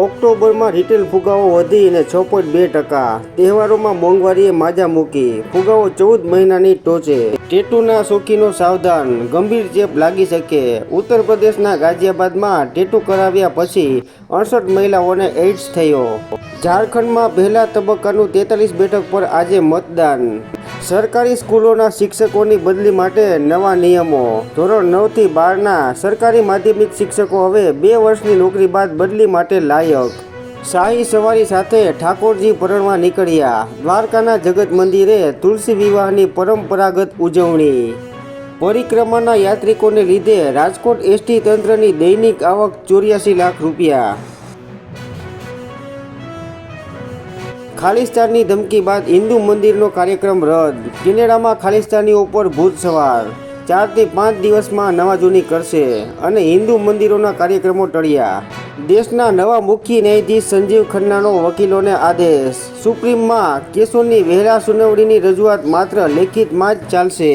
ઓક્ટોબરમાં રિટેલ ફુગાવો વધીને છ પોઈન્ટ બે ટકા. તહેવારોમાં મોંઘવારીએ માજા મૂકી. ફુગાવો ચૌદ મહિનાની ટોચે. ટેટુના શોખીનો સાવધાન. ગંભીર ચેપ લાગી શકે. ઉત્તર પ્રદેશના ગાઝિયાબાદમાં ટેટુ કરાવ્યા પછી અડસઠ મહિલાઓને એઇડ્સ થયો. ઝારખંડમાં પહેલા તબક્કાનું તેતાલીસ બેઠક પર આજે મતદાન. સરકારી સ્કૂલોના શિક્ષકોની બદલી માટે નવા નિયમો. ધોરણ નવથી બારના સરકારી માધ્યમિક શિક્ષકો હવે બે વર્ષની નોકરી બાદ બદલી માટે લાયક. શાહી સવારી સાથે ઠાકોરજી પરણવા નીકળ્યા. દ્વારકાના જગત મંદિરે તુલસી વિવાહની પરંપરાગત ઉજવણી. પરિક્રમાના યાત્રિકોને લીધે રાજકોટ એસટી તંત્રની દૈનિક આવક ચોર્યાસી લાખ રૂપિયા. ખાલિસ્તાનની ધમકી બાદ હિન્દુ મંદિરનો કાર્યક્રમ રદ. કેનેડામાં ખાલિસ્તાનીઓ પર ભૂત સવાર. ચારથી પાંચ દિવસમાં નવાજૂની કરશે અને હિન્દુ મંદિરોના કાર્યક્રમો ટળ્યા. દેશના નવા મુખ્ય ન્યાયાધીશ સંજીવ ખન્નાનો વકીલોને આદેશ. સુપ્રીમમાં કેસોની વહેલા સુનાવણીની રજૂઆત માત્ર લેખિતમાં જ ચાલશે.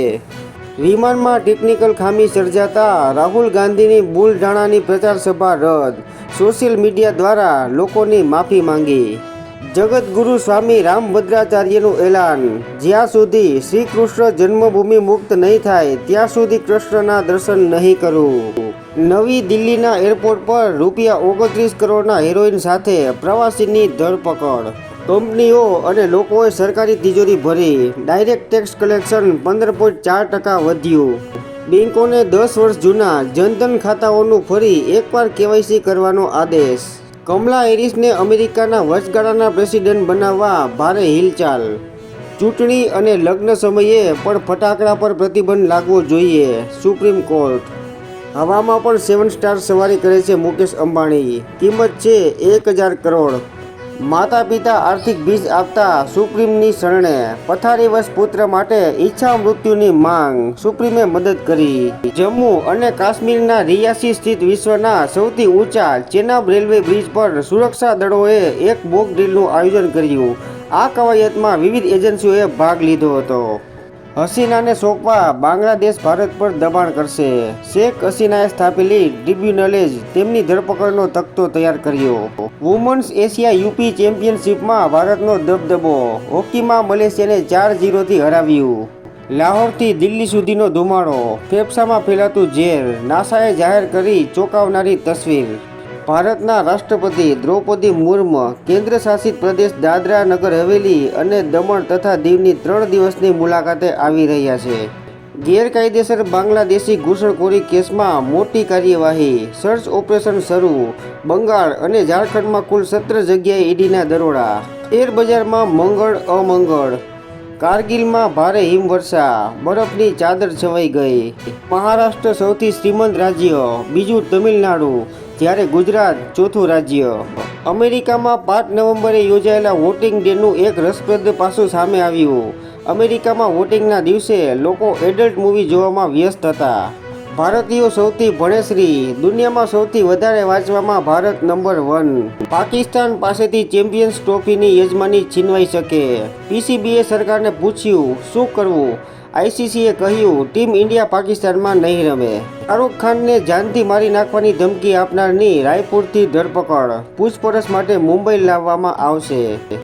વિમાનમાં ટેકનિકલ ખામી સર્જાતા રાહુલ ગાંધીની બુલઢાણાની પ્રચાર સભા રદ. સોશિયલ મીડિયા દ્વારા લોકોની માફી માંગી. જગતગુરુ સ્વામી રામભદ્રાચાર્યનું એલાન. જ્યાં સુધી શ્રી કૃષ્ણ જન્મભૂમિ મુક્ત નહીં થાય, ત્યાં સુધી કૃષ્ણના દર્શન નહીં કરું. નવી દિલ્હીના એરપોર્ટ પર રૂપિયા ઓગણત્રીસ કરોડના હેરોઇન સાથે પ્રવાસીની ધરપકડ. કંપનીઓ અને લોકોએ સરકારી તિજોરી ભરી. ડાયરેક્ટ ટેક્સ કલેક્શન પંદર પોઈન્ટ ચાર ટકા વધ્યું. બેંકોને દસ વર્ષ જૂના જનધન ખાતાઓનું ફરી એકવાર કેવાયસી કરવાનો આદેશ. કમલા હેરિસને અમેરિકાના વચગાળાના પ્રેસિડેન્ટ બનાવવા ભારે હિલચાલ. ચૂંટણી અને લગ્ન સમયે પણ ફટાકડા પર પ્રતિબંધ લાગવો જોઈએ, સુપ્રીમ કોર્ટ. હવામાં પણ સેવન સ્ટાર સવારી કરે છે મુકેશ અંબાણી. કિંમત છે એક હજાર કરોડ. માતા પિતા આર્થિક બીજ આપતા સુપ્રીમની શરણે પથારીવશ પુત્ર માટે ઈચ્છા મૃત્યુની માંગ સુપ્રીમે મદદ કરી. જમ્મુ અને કાશ્મીરના રિયાસી સ્થિત વિશ્વના સૌથી ઊંચા ચેનાબ રેલવે બ્રિજ પર સુરક્ષા દળોએ એક બોક ડ્રીલનું આયોજન કર્યું. આ કવાયતમાં વિવિધ એજન્સીઓએ ભાગ લીધો હતો. હસીનાને સોંપવા બાંગ્લાદેશ ભારત પર દબાણ કરશે. શેખ હસીનાએ સ્થાપેલી ટ્રિબ્યુનલે જ તેમની ધરપકડનો તખતો તૈયાર કર્યો. વુમન્સ એશિયા યુપી ચેમ્પિયનશિપમાં ભારતનો દબદબો, હોકીમાં મલેશિયાને ચાર જીરોથી હરાવ્યું. લાહોરથી દિલ્હી સુધીનો ધુમાડો, ફેફસામાં ફેલાતું ઝેર, નાસાએ જાહેર કરી ચોંકાવનારી તસવીર. ભારતના રાષ્ટ્રપતિ દ્રૌપદી મુર્મુ કેન્દ્ર શાસિત પ્રદેશ દાદરા નગર હવેલી અને દમણ તથા દીવની ત્રણ દિવસની મુલાકાતે આવી રહ્યા છે. ગેરકાયદેસર બાંગ્લાદેશી ઘૂસણખોરી કેસમાં મોટી કાર્યવાહી, સર્ચ ઓપરેશન શરૂ, બંગાળ અને ઝારખંડમાં કુલ સત્તર જગ્યાએ ઈડીના દરોડા શેર બજારમાં મંગળ અમંગળ, કારગિલમાં ભારે હિમવર્ષા, બરફની ચાદર છવાઈ ગઈ. મહારાષ્ટ્ર સૌથી શ્રીમંત રાજ્ય, બીજું તમિલનાડુ જ્યારે ગુજરાત ચોથું રાજ્ય. અમેરિકામાં પાંચ નવેમ્બરે યોજાયેલા વોટિંગ ડેનું એક રસપ્રદ પાસું સામે આવ્યું. અમેરિકામાં વોટિંગના દિવસે લોકો એડલ્ટ મૂવી જોવામાં વ્યસ્ત હતા. ભારતીયો સૌથી ભણેશ્રી, દુનિયામાં સૌથી વધારે વાંચવામાં ભારત નંબર વન. પાકિસ્તાન પાસેથી ચેમ્પિયન્સ ટ્રોફીની યજમાની છીનવાઈ શકે. પીસીબીએ સરકારને પૂછ્યું, શું કરવું? આઈસીસીએ કહ્યું, ટીમ ઇન્ડિયા પાકિસ્તાનમાં નહીં રમે. શાહરૂખ ખાનને જાનથી મારી નાખવાની ધમકી આપનારની રાયપુરથી ધરપકડ, પૂછપરછ માટે મુંબઈ લાવવામાં આવશે.